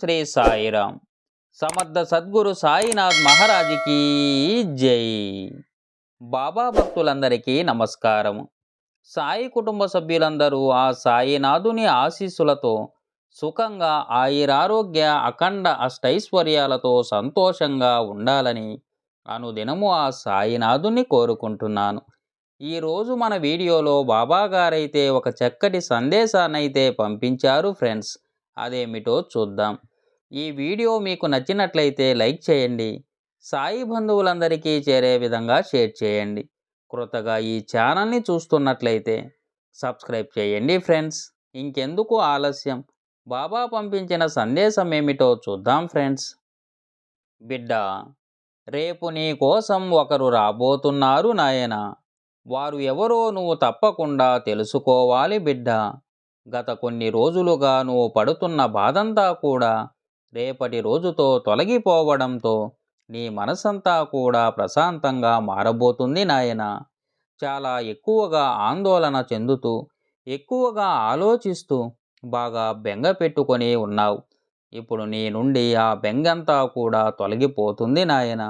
శ్రీ సాయిరామ్. సమర్థ సద్గురు సాయినాథ్ మహారాజుకి జై. బాబా భక్తులందరికీ నమస్కారము సాయి కుటుంబ సభ్యులందరూ ఆ సాయినాథుని ఆశీస్సులతో సుఖంగా ఆయురారోగ్య అఖండ అష్టైశ్వర్యాలతో సంతోషంగా ఉండాలని అనుదినము ఆ సాయినాథుని కోరుకుంటున్నాను. ఈరోజు మన వీడియోలో బాబా గారైతే ఒక చక్కటి సందేశాన్నైతే పంపించారు ఫ్రెండ్స్. అదేమిటో చూద్దాం. ఈ వీడియో మీకు నచ్చినట్లయితే లైక్ చేయండి. సాయి బంధువులందరికీ చేరే విధంగా షేర్ చేయండి. క్రొత్తగా ఈ ఛానల్ని చూస్తున్నట్లయితే సబ్స్క్రైబ్ చేయండి ఫ్రెండ్స్. ఇంకెందుకు ఆలస్యం? బాబా పంపించిన సందేశం ఏమిటో చూద్దాం ఫ్రెండ్స్. బిడ్డ రేపు నీ కోసం ఒకరు రాబోతున్నారు నాయన. వారు ఎవరో నువ్వు తప్పకుండా తెలుసుకోవాలి బిడ్డ. గత కొన్ని రోజులుగా నువ్వు పడుతున్న బాధంతా కూడా రేపటి రోజుతో తొలగిపోవడంతో నీ మనసంతా కూడా ప్రశాంతంగా మారబోతుంది నాయన. చాలా ఎక్కువగా ఆందోళన చెందుతూ ఎక్కువగా ఆలోచిస్తూ బాగా బెంగ పెట్టుకొని ఉన్నావు. ఇప్పుడు నీ నుండి ఆ బెంగంతా కూడా తొలగిపోతుంది నాయన.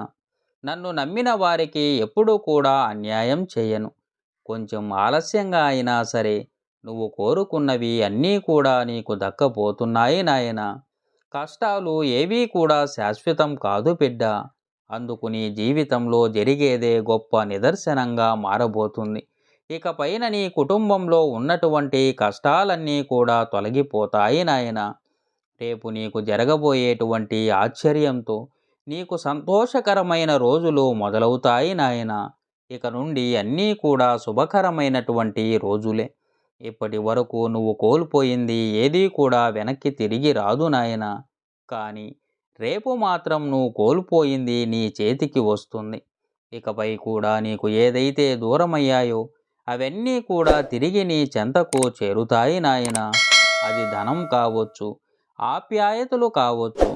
నన్ను నమ్మిన వారికి ఎప్పుడూ కూడా అన్యాయం చేయను. కొంచెం ఆలస్యంగా అయినా సరే నువ్వు కోరుకున్నవి అన్నీ కూడా నీకు దక్కబోతున్నాయి నాయనా. కష్టాలు ఏవీ కూడా శాశ్వతం కాదు బిడ్డ. అందుకు నీ జీవితంలో జరిగేదే గొప్ప నిదర్శనంగా మారబోతుంది. ఇక పైన నీ కుటుంబంలో ఉన్నటువంటి కష్టాలన్నీ కూడా తొలగిపోతాయి నాయన. రేపు నీకు జరగబోయేటువంటి ఆశ్చర్యంతో నీకు సంతోషకరమైన రోజులు మొదలవుతాయి నాయన. ఇక నుండి అన్నీ కూడా శుభకరమైనటువంటి రోజులే. ఇప్పటి వరకు నువ్వు కోల్పోయింది ఏదీ కూడా వెనక్కి తిరిగి రాదు నాయన. కానీ రేపు మాత్రం నువ్వు కోల్పోయింది నీ చేతికి వస్తుంది. ఇకపై కూడా నీకు ఏదైతే దూరమయ్యాయో అవన్నీ కూడా తిరిగి నీ చెంతకు చేరుతాయి నాయన. అది ధనం కావచ్చు ఆప్యాయతలు కావచ్చు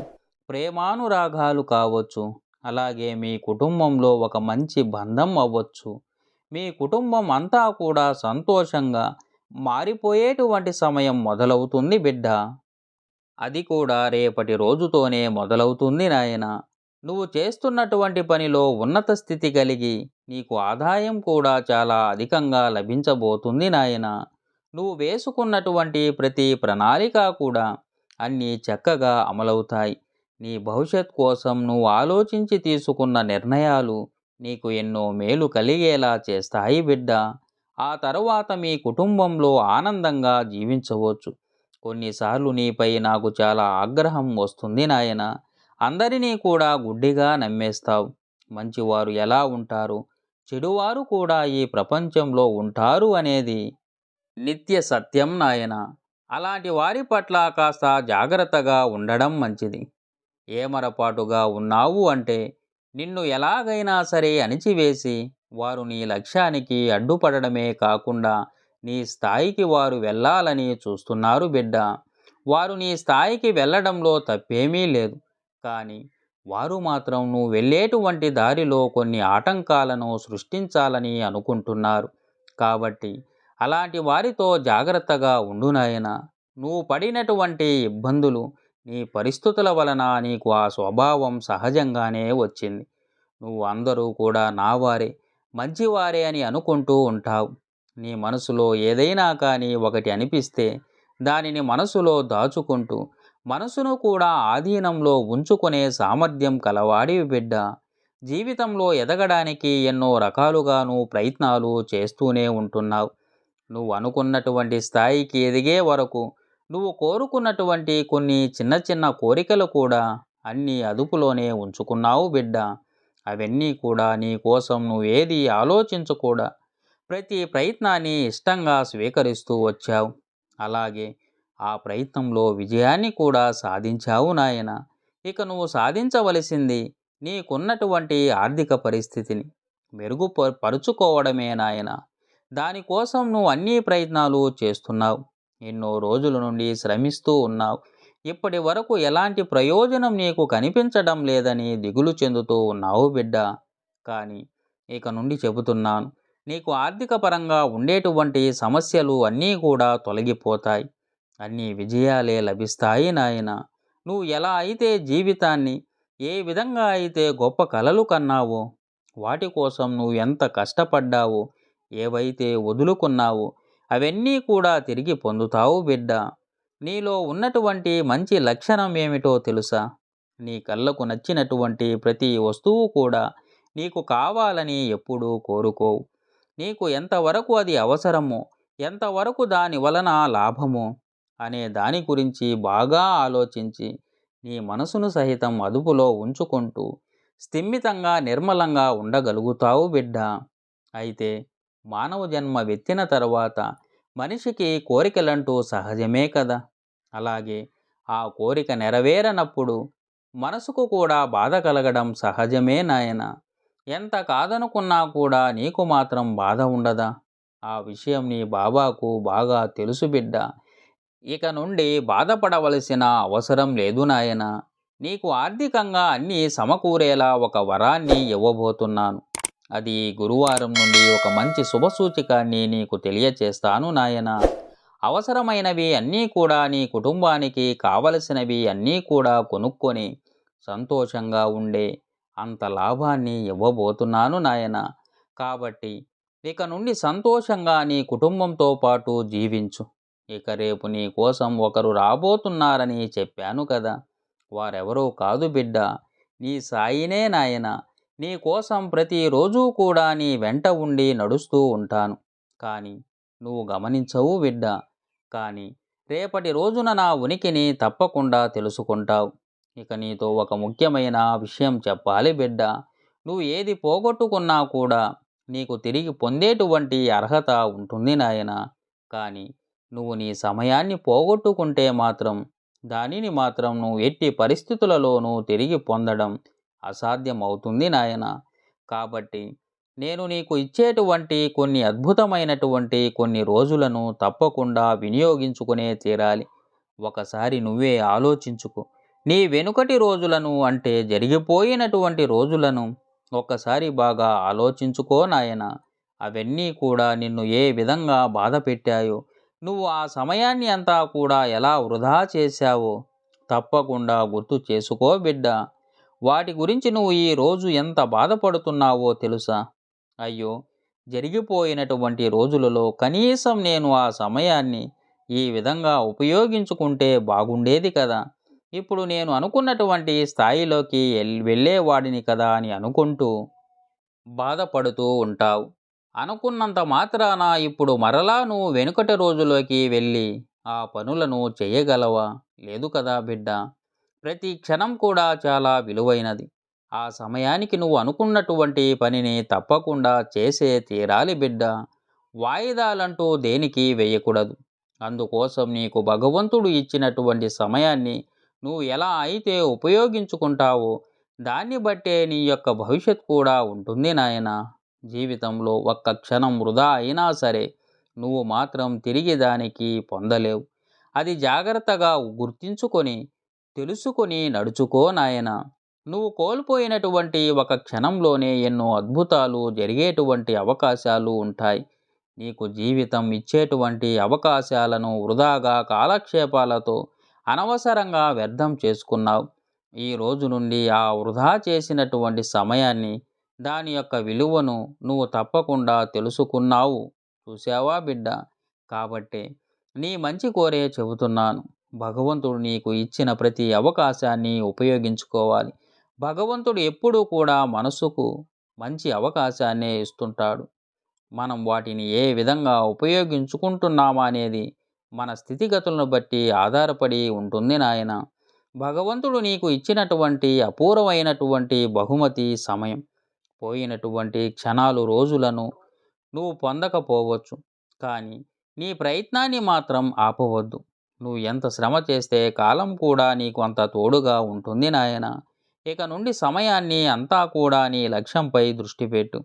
ప్రేమానురాగాలు కావచ్చు అలాగే మీ కుటుంబంలో ఒక మంచి బంధం అవ్వచ్చు. మీ కుటుంబం అంతా కూడా సంతోషంగా మారిపోయేటువంటి సమయం మొదలవుతుంది బిడ్డ. అది కూడా రేపటి రోజుతోనే మొదలవుతుంది నాయన. నువ్వు చేస్తున్నటువంటి పనిలో ఉన్నత స్థితి కలిగి నీకు ఆదాయం కూడా చాలా అధికంగా లభించబోతుంది నాయన. నువ్వు వేసుకున్నటువంటి ప్రతి ప్రణాళిక కూడా అన్నీ చక్కగా అమలవుతాయి. నీ భవిష్యత్ కోసం నువ్వు ఆలోచించి తీసుకున్న నిర్ణయాలు నీకు ఎన్నో మేలు కలిగేలా చేస్తాయి బిడ్డ. ఆ తరువాత మీ కుటుంబంలో ఆనందంగా జీవించవచ్చు. కొన్నిసార్లు నీపై నాకు చాలా ఆగ్రహం వస్తుంది నాయన. అందరినీ కూడా గుడ్డిగా నమ్మేస్తావు. మంచివారు ఎలా ఉంటారు? చెడువారు కూడా ఈ ప్రపంచంలో ఉంటారు అనేది నిత్య సత్యం నాయన. అలాంటి వారి పట్ల కాస్త జాగ్రత్తగా ఉండడం మంచిది. ఏమరపాటుగా ఉన్నావు అంటే నిన్ను ఎలాగైనా సరే అణిచివేసి వారు నీ లక్ష్యానికి అడ్డుపడడమే కాకుండా నీ స్థాయికి వారు వెళ్ళాలని చూస్తున్నారు బిడ్డ. వారు నీ స్థాయికి వెళ్ళడంలో తప్పేమీ లేదు. కానీ వారు మాత్రం నువ్వు వెళ్ళేటువంటి దారిలో కొన్ని ఆటంకాలను సృష్టించాలని అనుకుంటున్నారు. కాబట్టి అలాంటి వారితో జాగ్రత్తగా ఉండు నాయన. నువ్వు పడినటువంటి ఇబ్బందులు నీ పరిస్థితుల వలన నీకు ఆ స్వభావం సహజంగానే వచ్చింది. నువ్వు అందరూ కూడా నావారే మంచివారే అని అనుకుంటూ ఉంటావు. నీ మనసులో ఏదైనా కానీ ఒకటి అనిపిస్తే దానిని మనసులో దాచుకుంటూ మనసును కూడా ఆధీనంలో ఉంచుకునే సామర్థ్యం కలవాడి బిడ్డ. జీవితంలో ఎదగడానికి ఎన్నో రకాలుగాను ప్రయత్నాలు చేస్తూనే ఉంటున్నావు. నువ్వు అనుకున్నటువంటి స్థాయికి ఎదిగే వరకు నువ్వు కోరుకున్నటువంటి కొన్ని చిన్న చిన్న కోరికలు కూడా అన్నీ అదుపులోనే ఉంచుకున్నావు బిడ్డ. అవన్నీ కూడా నీ కోసం నువ్వేది ఆలోచించకూడా. ప్రతి ప్రయత్నాన్ని ఇష్టంగా స్వీకరిస్తూ వచ్చావు. అలాగే ఆ ప్రయత్నంలో విజయాన్ని కూడా సాధించావు నాయన. ఇక నువ్వు సాధించవలసింది నీకున్నటువంటి ఆర్థిక పరిస్థితిని మెరుగుపరుచుకోవడమే నాయన. దానికోసం నువ్వు అన్ని ప్రయత్నాలు చేస్తున్నావు. ఎన్నో రోజుల నుండి శ్రమిస్తూ ఉన్నావు. ఇప్పటి వరకు ఎలాంటి ప్రయోజనం నీకు కనిపించడం లేదని దిగులు చెందుతూ ఉన్నావు బిడ్డ. కానీ ఇక నుండి చెబుతున్నాను నీకు ఆర్థిక పరంగా ఉండేటువంటి సమస్యలు అన్నీ కూడా తొలగిపోతాయి. అన్నీ విజయాలే లభిస్తాయి నాయన. నువ్వు ఎలా అయితే జీవితాన్ని ఏ విధంగా అయితే గొప్ప కలలు కన్నావో వాటి కోసం నువ్వు ఎంత కష్టపడ్డావో ఏవైతే వదులుకున్నావో అవన్నీ కూడా తిరిగి పొందుతావు బిడ్డ. నీలో ఉన్నటువంటి మంచి లక్షణం ఏమిటో తెలుసా? నీ కళ్ళకు నచ్చినటువంటి ప్రతి వస్తువు కూడా నీకు కావాలని ఎప్పుడూ కోరుకోవు. నీకు ఎంతవరకు అది అవసరమో ఎంతవరకు దాని వలన లాభమో అనే దాని గురించి బాగా ఆలోచించి నీ మనసును సహితం అదుపులో ఉంచుకుంటూ స్థిమితంగా నిర్మలంగా ఉండగలుగుతావు బిడ్డ. అయితే మానవ జన్మ వెత్తిన తర్వాత మనిషికి కోరికలంటూ సహజమే కదా? అలాగే ఆ కోరిక నెరవేరనప్పుడు మనసుకు కూడా బాధ కలగడం సహజమే నాయన. ఎంత కాదనుకున్నా కూడా నీకు మాత్రం బాధ ఉండదా? ఆ విషయం నీ బాబాకు బాగా తెలుసు బిడ్డ. ఇక నుండి బాధపడవలసిన అవసరం లేదు నాయన. నీకు ఆర్థికంగా అన్నీ సమకూరేలా ఒక వరాన్ని ఇవ్వబోతున్నాను. అది గురువారం నుండి ఒక మంచి శుభసూచికాన్ని నీకు తెలియచేస్తాను నాయనా. అవసరమైనవి అన్నీ కూడా నీ కుటుంబానికి కావలసినవి అన్నీ కూడా కొనుక్కొని సంతోషంగా ఉండే అంత లాభాన్ని ఇవ్వబోతున్నాను నాయన. కాబట్టి ఇక నుండి సంతోషంగా నీ కుటుంబంతో పాటు జీవించు. ఇక రేపు నీ కోసం ఒకరు రాబోతున్నారని చెప్పాను కదా. వారెవరో కాదు బిడ్డ. నీ సాయినే నాయన. నీ కోసం ప్రతిరోజు కూడా నీ వెంట ఉండి నడుస్తూ ఉంటాను. కానీ నువ్వు గమనించవు బిడ్డ. కానీ రేపటి రోజున నా ఉనికిని తప్పకుండా తెలుసుకుంటావు. ఇక నీతో ఒక ముఖ్యమైన విషయం చెప్పాలి బిడ్డ. నువ్వు ఏది పోగొట్టుకున్నా కూడా నీకు తిరిగి పొందేటువంటి అర్హత ఉంటుంది నాయన. కానీ నువ్వు నీ సమయాన్ని పోగొట్టుకుంటే మాత్రం దానిని మాత్రం నువ్వు ఎట్టి పరిస్థితులలోనూ తిరిగి పొందడం అసాధ్యం అవుతుంది నాయన. కాబట్టి నేను నీకు ఇచ్చేటువంటి కొన్ని అద్భుతమైనటువంటి కొన్ని రోజులను తప్పకుండా వినియోగించుకునే తీరాలి. ఒకసారి నువ్వే ఆలోచించుకో. నీ వెనుకటి రోజులను అంటే జరిగిపోయినటువంటి రోజులను ఒక్కసారి బాగా ఆలోచించుకో నాయన. అవన్నీ కూడా నిన్ను ఏ విధంగా బాధ పెట్టాయో నువ్వు ఆ సమయాన్ని అంతా కూడా ఎలా వృధా చేశావో తప్పకుండా గుర్తు చేసుకో బిడ్డ. వాటి గురించి నువ్వు ఈ రోజు ఎంత బాధపడుతున్నావో తెలుసా? అయ్యో! జరిగిపోయినటువంటి రోజులలో కనీసం నేను ఆ సమయాన్ని ఈ విధంగా ఉపయోగించుకుంటే బాగుండేది కదా! ఇప్పుడు నేను అనుకున్నటువంటి స్థాయిలోకి వెళ్ళేవాడిని కదా అని అనుకుంటూ బాధపడుతూ ఉంటావు. అనుకున్నంత మాత్రాన ఇప్పుడు మరలా నువ్వు వెనుకటి రోజులోకి వెళ్ళి ఆ పనులను చేయగలవా? లేదు కదా బిడ్డ! ప్రతి క్షణం కూడా చాలా విలువైనది. ఆ సమయానికి నువ్వు అనుకున్నటువంటి పనిని తప్పకుండా చేసే తీరాలి బిడ్డ. వాయిదాలంటూ దేనికి వేయకూడదు. అందుకోసం నీకు భగవంతుడు ఇచ్చినటువంటి సమయాన్ని నువ్వు ఎలా అయితే ఉపయోగించుకుంటావో దాన్ని బట్టే నీ యొక్క భవిష్యత్ కూడా ఉంటుంది నాయన. జీవితంలో ఒక్క క్షణం వృధా అయినా సరే నువ్వు మాత్రం తిరిగి దానికి పొందలేవు. అది జాగ్రత్తగా గుర్తించుకొని తెలుసుకొని నడుచుకో నాయన. నువ్వు కోల్పోయినటువంటి ఒక క్షణంలోనే ఎన్నో అద్భుతాలు జరిగేటువంటి అవకాశాలు ఉంటాయి. నీకు జీవితం ఇచ్చేటువంటి అవకాశాలను వృధాగా కాలక్షేపాలతో అనవసరంగా వ్యర్థం చేసుకున్నావు. ఈ రోజు నుండి ఆ వృధా చేసినటువంటి సమయాన్ని దాని యొక్క విలువను నువ్వు తప్పకుండా తెలుసుకున్నావు. చూసావా బిడ్డ? కాబట్టి నీ మంచి కోరే చెబుతున్నాను. భగవంతుడు నీకు ఇచ్చిన ప్రతి అవకాశాన్ని ఉపయోగించుకోవాలి. భగవంతుడు ఎప్పుడూ కూడా మనసుకు మంచి అవకాశాన్నే ఇస్తుంటాడు. మనం వాటిని ఏ విధంగా ఉపయోగించుకుంటున్నామా అనేది మన స్థితిగతులను బట్టి ఆధారపడి ఉంటుంది నాయన. భగవంతుడు నీకు ఇచ్చినటువంటి అపూర్వమైనటువంటి బహుమతి సమయం పోయినటువంటి క్షణాలు రోజులను నువ్వు పొందకపోవచ్చు. కానీ నీ ప్రయత్నాన్ని మాత్రం ఆపవద్దు. నువ్వు ఎంత శ్రమ చేస్తే కాలం కూడా నీకు అంత తోడుగా ఉంటుంది నాయనా. ఇక నుండి సమయాన్ని అంతా కూడా నీ లక్ష్యంపై దృష్టి పెట్టు.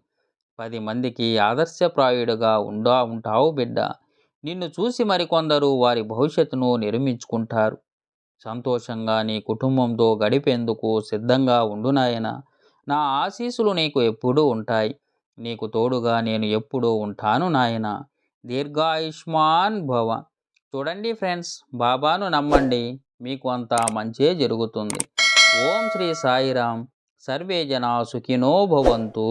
పది మందికి ఆదర్శప్రాయుడుగా ఉండా ఉంటావు బిడ్డ. నిన్ను చూసి మరికొందరు వారి భవిష్యత్తును నిర్మించుకుంటారు. సంతోషంగా నీ కుటుంబంతో గడిపేందుకు సిద్ధంగా ఉండు నాయన. నా ఆశీస్సులు నీకు ఎప్పుడూ ఉంటాయి. నీకు తోడుగా నేను ఎప్పుడూ ఉంటాను నాయన. దీర్ఘాయుష్మాన్ భవ. చూడండి ఫ్రెండ్స్ బాబాను నమ్మండి. మీకు అంతా మంచే జరుగుతుంది. ఓం శ్రీ సాయిరాం. సర్వే జనా సుఖినో భవంతు.